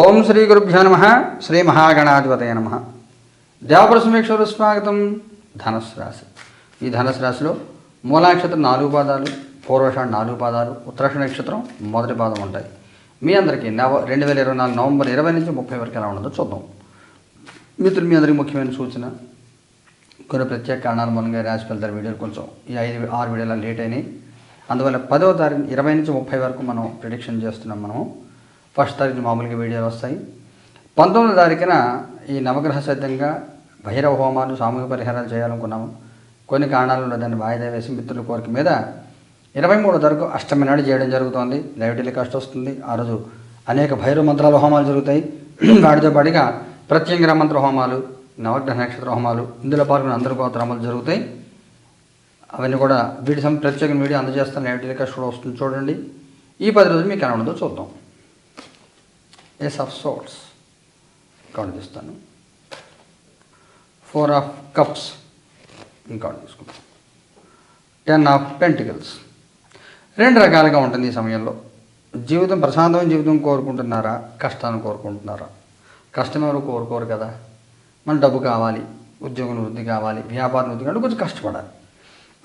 ఓం శ్రీ గురుభ్యో నమ శ్రీ మహాగణాధిపతయ నమ. దేవప్రసమేశ్వరు స్వాగతం. ధనుసు రాశి. ఈ ధనుసు రాశిలో మూలా నక్షత్రం నాలుగు పాదాలు పూర్వషాఢ నాలుగు పాదాలు ఉత్తరాష నక్షత్రం మొదటి పాదం ఉంటాయి. మీ అందరికీ నవ రెండు వేల ఇరవై నాలుగు నవంబర్ ఇరవై నుంచి ముప్పై వరకు ఎలా ఉండదో చూద్దాం. మిత్రులు మీ అందరికీ ముఖ్యమైన సూచన. కొన్ని ప్రత్యేక కారణాల మూలంగా రాసి రాశి ఫలితాల వీడియోలు కొంచెం. ఈ ఐదు ఆరు వీడియోలు లేట్ అయినాయి. అందువల్ల పదవ తారీఖు ఇరవై నుంచి ముప్పై వరకు మనం ప్రిడిక్షన్ చేస్తున్నాం మనము. ఫస్ట్ తారీఖు మామూలుగా వీడియోలు వస్తాయి. పంతొమ్మిదో తారీఖున ఈ నవగ్రహ సిద్ధంగా భైరవ హోమాలు సామూహిక పరిహారాలు చేయాలనుకున్నాము. కొన్ని కారణాల వల్ల దాన్ని వాయిదా వేసి మిత్రుల కోరిక మీద ఇరవై మూడో తారీఖు అష్టమి నాడు చేయడం జరుగుతోంది. లైవ్ టెలికాస్ట్ వస్తుంది. ఆ రోజు అనేక భైరవ మంత్రాల హోమాలు జరుగుతాయి. వాటితో పాటుగా ప్రత్యంగర మంత్ర హోమాలు నవగ్రహ నక్షత్ర హోమాలు ఇందులో పాల్గొన్న అందరి గోత్రములు జరుగుతాయి. అవన్నీ కూడా వీటి ప్రత్యేక వీడియో అందజేస్తాను. లైవ్ టెలికాస్ట్ కూడా వస్తుంది. చూడండి. ఈ పది రోజులు మీకు ఎలా ఉండదో చూద్దాం. ఎస్ ఆఫ్ సోట్స్ కౌంట్ చేస్తాను. ఫోర్ ఆఫ్ కప్స్ ఇంకా చూసుకుంటాను టెన్ ఆఫ్ పెంటికల్స్ రెండు రకాలుగా ఉంటుంది ఈ సమయంలో. జీవితం ప్రశాంతమైన జీవితం కోరుకుంటున్నారా? కష్టాన్ని కోరుకుంటున్నారా? కష్టం ఎవరు కోరుకోరు కదా. మన డబ్బు కావాలి ఉద్యోగం వృద్ధి కావాలి వ్యాపారం వృద్ధి కావాలి కొంచెం కష్టపడాలి.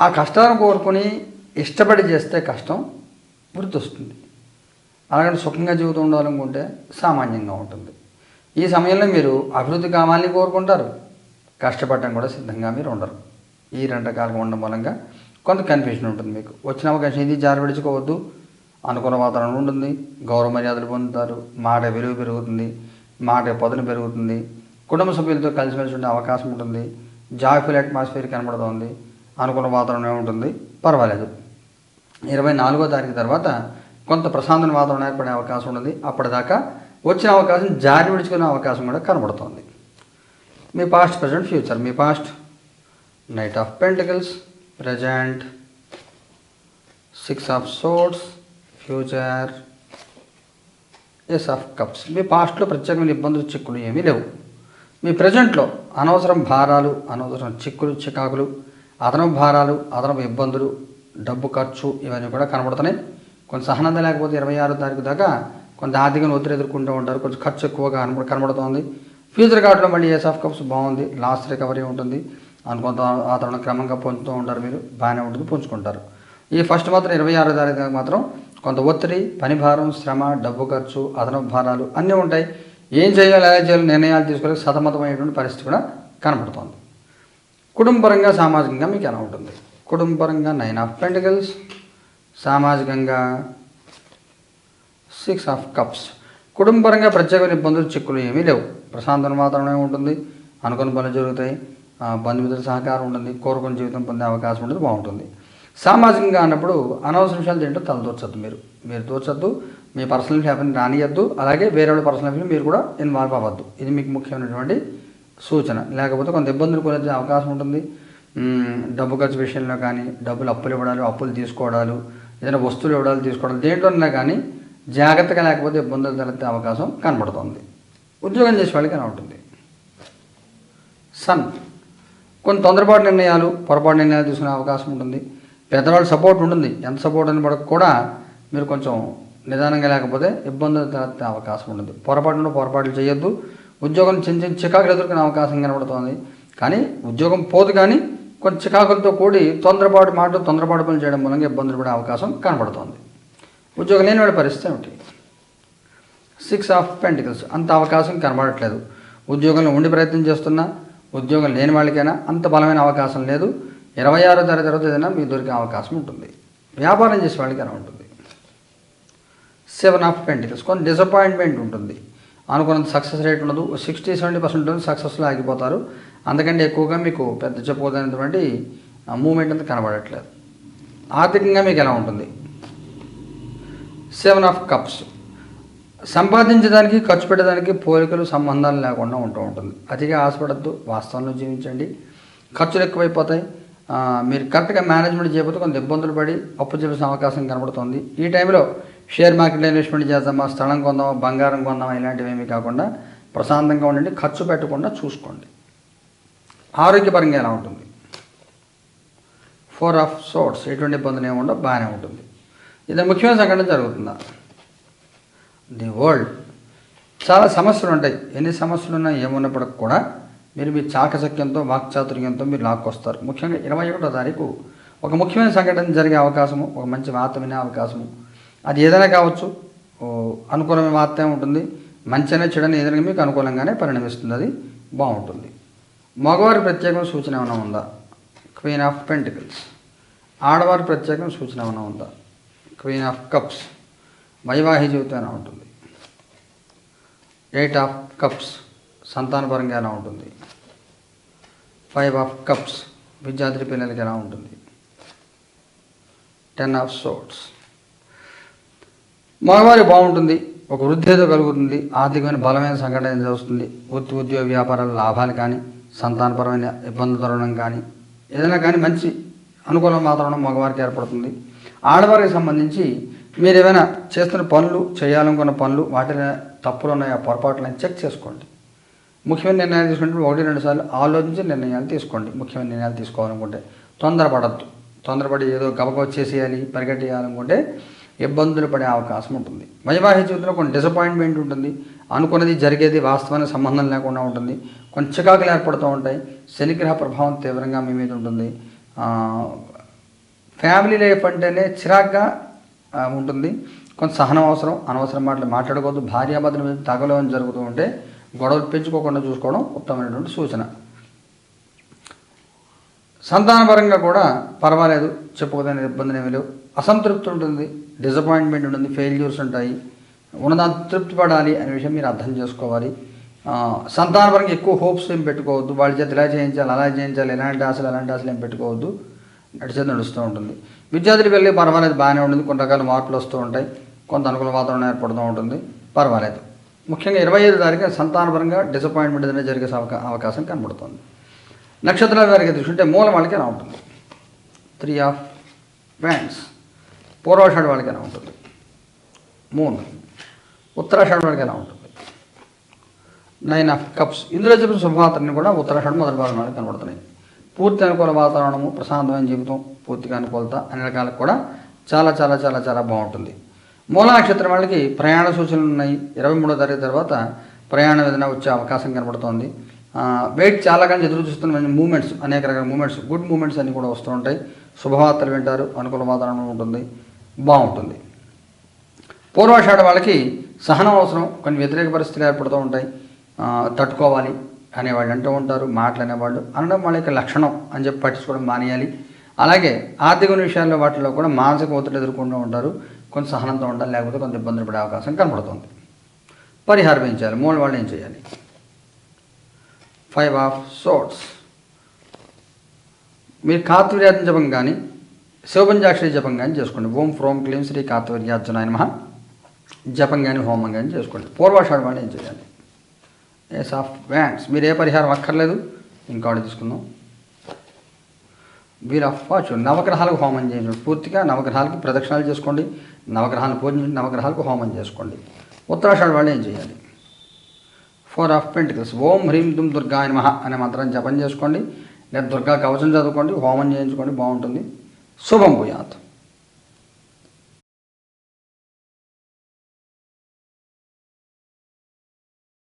ఆ కష్టాలను కోరుకొని ఇష్టపడి చేస్తే కష్టం వృద్ధి వస్తుంది అలాగే సుఖంగా జీవితం ఉండాలనుకుంటే సామాన్యంగా ఉంటుంది. ఈ సమయంలో మీరు అభివృద్ధి కావాలని కోరుకుంటారు. కష్టపడటం కూడా సిద్ధంగా మీరు ఉండరు. ఈ రెండు రకాలుగా ఉండడం మూలంగా కొంత కన్ఫ్యూజన్ ఉంటుంది మీకు. వచ్చిన అవకాశం ఇది జారవిడుచుకోవద్దు అనుకున్న వాతావరణం ఉంటుంది. గౌరవ మర్యాదలు పొందుతారు. మాట విలువ పెరుగుతుంది. మాట పదును పెరుగుతుంది. కుటుంబ సభ్యులతో కలిసిమెలిసి ఉండే అవకాశం ఉంటుంది. జాయ్ఫుల్ అట్మాస్ఫియర్ కనబడుతోంది. అనుకున్న వాతావరణం ఉంటుంది. పర్వాలేదు. ఇరవై నాలుగో తారీఖు తర్వాత కొంత ప్రశాంతమైన వాతావరణం ఏర్పడే అవకాశం ఉన్నది. అప్పటిదాకా వచ్చిన అవకాశం జారి విడుచుకునే అవకాశం కూడా కనబడుతోంది. మీ past present future me past knight of pentacles present six of swords future ace of cups మీ పాస్ట్లో ప్రత్యేకమైన ఇబ్బందులు చిక్కులు ఏమీ లేవు. మీ ప్రజెంట్లో అనవసరం భారాలు అనవసరం చిక్కులు చికాకులు అదనపు భారాలు అదనపు ఇబ్బందులు డబ్బు ఖర్చు ఇవన్నీ కూడా కనబడుతున్నాయి. కొంత సహనంద లేకపోతే ఇరవై ఆరో తారీఖు దాకా కొంత ఆర్థికంగా ఒత్తిడి ఎదుర్కొంటూ ఉంటారు. కొంచెం ఖర్చు ఎక్కువగా కనబడ కనబడుతోంది. ఫ్యూచర్ కార్డులో మళ్ళీ ఏస్ ఆఫ్ కప్స్ బాగుంది? లాస్ట్ రికవరీ ఉంటుంది. అనుకుంత వాతావరణం క్రమంగా పొందుతూ ఉంటారు మీరు. బాగానే ఉంటుంది పుంజుకుంటారు. ఈ ఫస్ట్ మాత్రం ఇరవై ఆరో తారీఖు దాకా మాత్రం కొంత ఒత్తిడి పని భారం శ్రమ డబ్బు ఖర్చు అదనపు భారాలు అన్నీ ఉంటాయి. ఏం చేయాలి ఎలా చేయాలి నిర్ణయాలు తీసుకోవాలి సతమతమైనటువంటి పరిస్థితి కూడా కనబడుతోంది. కుటుంబపరంగా సామాజికంగా మీకు ఎలా ఉంటుంది? కుటుంబపరంగా నైన్ ఆఫ్ పెంటికల్స్. సామాజికంగా సిక్స్ ఆఫ్ కప్స్ కుటుంబపరంగా ప్రత్యేకమైన ఇబ్బందులు చిక్కులు ఏమీ లేవు. ప్రశాంతం వాతావరణం ఉంటుంది. అనుకున్న పనులు జరుగుతాయి. బంధుమిత్రుల సహకారం ఉంటుంది. కోరుకున్న జీవితం పొందే అవకాశం ఉంటుంది. బాగుంటుంది. సామాజికంగా అన్నప్పుడు అనవసర విషయాలు తింటూ తల దూర్చద్దు మీరు. మీరు దూర్చొద్దు మీ పర్సనల్ హ్యాపీని రానియద్దు. అలాగే వేరే వాళ్ళ పర్సనల్ హ్యాపీని మీరు కూడా ఇన్వాల్వ్ అవ్వద్దు. ఇది మీకు ముఖ్యమైనటువంటి సూచన. లేకపోతే కొంత ఇబ్బందులు కొనే అవకాశం ఉంటుంది. డబ్బు ఖర్చు విషయంలో కానీ డబ్బులు అప్పులు ఇవ్వడాలు అప్పులు తీసుకోవడాలు ఏదైనా వస్తువులు ఇవ్వడాలు తీసుకోవడం దేంట్లోనే కానీ జాగ్రత్తగా లేకపోతే ఇబ్బందులు తలెత్తే అవకాశం కనబడుతుంది. ఉద్యోగం చేసే వాళ్ళకి ఎలా ఉంటుంది. సన్ కొన్ని తొందరపాటు నిర్ణయాలు పొరపాటు నిర్ణయాలు తీసుకునే అవకాశం ఉంటుంది. పెద్దవాళ్ళ సపోర్ట్ ఉంటుంది. ఎంత సపోర్ట్ అని పడక కూడా మీరు కొంచెం నిదానంగా లేకపోతే ఇబ్బందులు తలెత్తే అవకాశం ఉంటుంది. పొరపాటున పొరపాట్లు చేయొద్దు. ఉద్యోగం చిన్న చిన్న చికాకులు ఎదుర్కొనే అవకాశం కనబడుతుంది. కానీ ఉద్యోగం పోదు కానీ కొంచెం చికాకులతో కూడి తొందరపాటు మాట తొందరపాటు పనులు చేయడం మూలంగా ఇబ్బందులు పడే అవకాశం కనబడుతోంది. ఉద్యోగం లేని వాడి పరిస్థితి ఏమిటి? సిక్స్ ఆఫ్ పెంటికల్స్ అంత అవకాశం కనబడట్లేదు. ఉద్యోగంలో ఉండి ప్రయత్నం చేస్తున్నా ఉద్యోగం లేని వాళ్ళకైనా అంత బలమైన అవకాశం లేదు. ఇరవై ఆరో తరగతి తర్వాత ఏదైనా మీకు దొరికే అవకాశం ఉంటుంది. వ్యాపారం చేసే వాళ్ళకి ఎలా ఉంటుంది. సెవెన్ ఆఫ్ పెంటికల్స్ కొంత డిసప్పాయింట్మెంట్ ఉంటుంది. అనుకున్నంత సక్సెస్ రేట్ ఉండదు. సిక్స్టీ సెవెంటీ పర్సెంట్ సక్సెస్లో ఆగిపోతారు. అందుకంటే ఎక్కువగా మీకు పెద్ద చెప్పుకోదైనటువంటి మూమెంట్ అంతా కనబడట్లేదు. ఆర్థికంగా మీకు ఎలా ఉంటుంది? సెవెన్ ఆఫ్ కప్స్ సంపాదించడానికి ఖర్చు పెట్టడానికి పోలికలు సంబంధాలు లేకుండా ఉంటూ ఉంటుంది. అతిగా ఆశపడద్దు వాస్తవంలో జీవించండి. ఖర్చులు ఎక్కువైపోతాయి. మీరు కరెక్ట్గా మేనేజ్మెంట్ చేయకపోతే కొంత ఇబ్బందులు పడి అప్పు చేయాల్సిన అవకాశం కనబడుతుంది. ఈ టైంలో షేర్ మార్కెట్లో ఇన్వెస్ట్మెంట్ చేద్దామా స్థలం కొందామా బంగారం కొందామా ఇలాంటివి ఏమీ కాకుండా ప్రశాంతంగా ఉండండి. ఖర్చు పెట్టకుండా చూసుకోండి. ఆరోగ్యపరంగా ఎలా ఉంటుంది? ఫోర్ ఆఫ్ సోర్ట్స్ ఎటువంటి ఇబ్బందులు ఏముండో బాగానే ఉంటుంది. ఇది ముఖ్యమైన సంఘటన జరుగుతుందా? ది వరల్డ్ చాలా సమస్యలు ఉంటాయి. ఎన్ని సమస్యలు ఉన్నా ఏమున్నప్పటికి కూడా మీరు మీ చాకచక్యంతో వాక్చాతుర్యంతో మీరు లాక్కొస్తారు. ముఖ్యంగా ఇరవై ఒకటో తారీఖు ఒక ముఖ్యమైన సంఘటన జరిగే అవకాశము ఒక మంచి వార్త వినే అవకాశము. అది ఏదైనా కావచ్చు ఓ అనుకూలమైన వార్త ఉంటుంది? మంచి చెడని ఏదైనా మీకు అనుకూలంగానే పరిణమిస్తుంది. అది బాగుంటుంది. మగవారి ప్రత్యేకం సూచన ఏమైనా ఉందా? క్వీన్ ఆఫ్ పెంటికల్స్ ఆడవారి ప్రత్యేకం సూచన ఏమైనా ఉందా? క్వీన్ ఆఫ్ కప్స్ వైవాహిక జీవితం ఎలా ఉంటుంది? ఎయిట్ ఆఫ్ కప్స్ సంతానపరంగా ఎలా ఉంటుంది? ఫైవ్ ఆఫ్ కప్స్ విద్యార్థి పిల్లలకి ఎలా ఉంటుంది? టెన్ ఆఫ్ సోట్స్ మగవారి బాగుంటుంది ఒక వృద్ధి ఏదో కలుగుతుంది ఆర్థికమైన బలమైన సంఘటన వస్తుంది ఉద్యోగ వ్యాపారాల లాభాలు కానీ సంతానపరమైన ఇబ్బందులు తరగడం కానీ ఏదైనా కానీ మంచి అనుకూల వాతావరణం మగవారికి ఏర్పడుతుంది. ఆడవారికి సంబంధించి మీరు ఏమైనా చేస్తున్న పనులు చేయాలనుకున్న పనులు వాటిని తప్పులు ఉన్నాయా పొరపాట్లని చెక్ చేసుకోండి. ముఖ్యమైన నిర్ణయాలు తీసుకుంటే ఒకటి రెండు సార్లు ఆలోచించి నిర్ణయాలు తీసుకోండి. ముఖ్యమైన నిర్ణయాలు తీసుకోవాలనుకుంటే తొందరపడద్దు. తొందరపడి ఏదో గబగబ చేసేయాలి పరిగెట్టేయాలనుకుంటే ఇబ్బందులు పడే అవకాశం ఉంటుంది. వైవాహిక జీవితంలో కొన్ని డిసప్పాయింట్మెంట్ ఉంటుంది. అనుకున్నది జరిగేది వాస్తవానికి సంబంధం లేకుండా ఉంటుంది. కొన్ని చికాకులు ఏర్పడుతూ ఉంటాయి. శనిగ్రహ ప్రభావం తీవ్రంగా మీ మీద ఉంటుంది. ఫ్యామిలీ లైఫ్ అంటేనే చిరాగ్గా ఉంటుంది. కొంత సహనం అవసరం అనవసరం మాటలు మాట్లాడుకోవద్దు. భార్యాభర్తల మీద తగలం జరుగుతూ ఉంటే గొడవలు పెంచుకోకుండా చూసుకోవడం ఉత్తమమైనటువంటి సూచన. సంతానపరంగా కూడా పర్వాలేదు. చెప్పుకోదనే ఇబ్బందులు ఏమీ లేవు. అసంతృప్తి ఉంటుంది. డిసప్పాయింట్మెంట్ ఉంటుంది. ఫెయిల్యూర్స్ ఉంటాయి. ఉన్నదాన్ని తృప్తి పడాలి అనే విషయం మీరు అర్థం చేసుకోవాలి. సంతానపరంగా ఎక్కువ హోప్స్ ఏం పెట్టుకోవద్దు. వాళ్ళ చేత ఇలా చేయించాలి అలా చేయించాలి ఎలాంటి ఆశలు ఎలాంటి ఆశలు ఏం పెట్టుకోవద్దు. నడిచేది నడుస్తూ ఉంటుంది. విద్యార్థులు వెళ్ళి పర్వాలేదు బాగానే ఉంటుంది. కొన్ని రకాల మార్పులు వస్తూ ఉంటాయి. కొంత అనుకూల వాతావరణం ఏర్పడుతూ ఉంటుంది. పర్వాలేదు. ముఖ్యంగా ఇరవై ఐదు తారీఖు సంతానపరంగా డిసప్పాయింట్మెంట్ అనేది జరిగే అవకా- అవకాశం కనబడుతుంది. నక్షత్రాల వారికి తీసుకుంటే మూలం వాళ్ళకి ఎలా ఉంటుంది? త్రీ ఆఫ్ వ్యాండ్స్ పూర్వాషాఢ వాళ్ళకి ఎలా ఉంటుంది? మూన్ ఉత్తరాషాఢ వాళ్ళకి ఎలా ఉంటుంది. నైన్ ఆఫ్ కప్స్ ఇందులో చెప్పిన శుభవార్తని కూడా ఉత్తరాషాఢం మొదటి భాగం కనబడుతున్నాయి. పూర్తి అనుకూల వాతావరణము ప్రశాంతమైన జీవితం పూర్తిగా అనుకూలత అన్ని రకాలకు కూడా చాలా చాలా చాలా చాలా బాగుంటుంది. మూల నక్షత్రం వాళ్ళకి ప్రయాణ సూచనలు ఉన్నాయి. ఇరవై మూడో తారీఖు తర్వాత ప్రయాణం ఏదైనా వచ్చే అవకాశం కనబడుతోంది. వెయిట్ చాలా కానీ ఎదురు చూస్తున్న మూమెంట్స్ అనేక రకాల మూమెంట్స్ గుడ్ మూమెంట్స్ అన్నీ కూడా వస్తూ ఉంటాయి. శుభవార్తలు వింటారు అనుకూల వాతావరణం ఉంటుంది. బాగుంటుంది. పూర్వాషాఢ వాళ్ళకి సహనం అవసరం. కొన్ని వ్యతిరేక పరిస్థితులు ఏర్పడుతూ ఉంటాయి. తట్టుకోవాలి అనేవాళ్ళు అంటూ ఉంటారు మాటలు అనేవాళ్ళు. అనడం వాళ్ళ యొక్క లక్షణం అని చెప్పి పట్టించుకోవడం మానేయాలి. అలాగే ఆర్థిక విషయాల్లో వాటిలో కూడా మానసిక ఒత్తిడి ఎదుర్కొంటూ ఉంటారు. కొంత సహనంతో ఉండాలి లేకపోతే కొంత ఇబ్బందులు పడే అవకాశం కనబడుతుంది. పరిహారం ఏం చేయాలి? మూల వాళ్ళు ఏం చేయాలి? ఫైవ్ ఆఫ్ సోట్స్ మీరు కార్తవీర్యార్థం జపం కానీ శివపంచాక్షరి జపం కానీ చేసుకోండి. ఓం ఫ్రోం క్లీం శ్రీ కార్తవీర్యార్జునాయ మహా జపం కానీ హోమం కానీ చేసుకోండి. పూర్వాషాఢ వాళ్ళు ఏం చేయాలి? Ace of wands. మీరు ఏ పరిహారం అక్కర్లేదు. ఇంకోటి తీసుకుందాం. Wheel of fortune. నవగ్రహాలకు హోమం చేయండి. పూర్తిగా నవగ్రహాలకి ప్రదక్షిణాలు చేసుకోండి. నవగ్రహాలను పూజించండి నవగ్రహాలకు హోమం చేసుకోండి. ఉత్తరాషాఢ వాళ్ళు ఏం చేయాలి? Four of pentacles. ఓం హ్రీం దుమ్ అని నమః అనే మంత్రాన్ని జపం చేసుకోండి. లేదా దుర్గా కవచం చదువుకోండి. హోమం చేయించుకోండి. బాగుంటుంది. శుభం భూయాత్.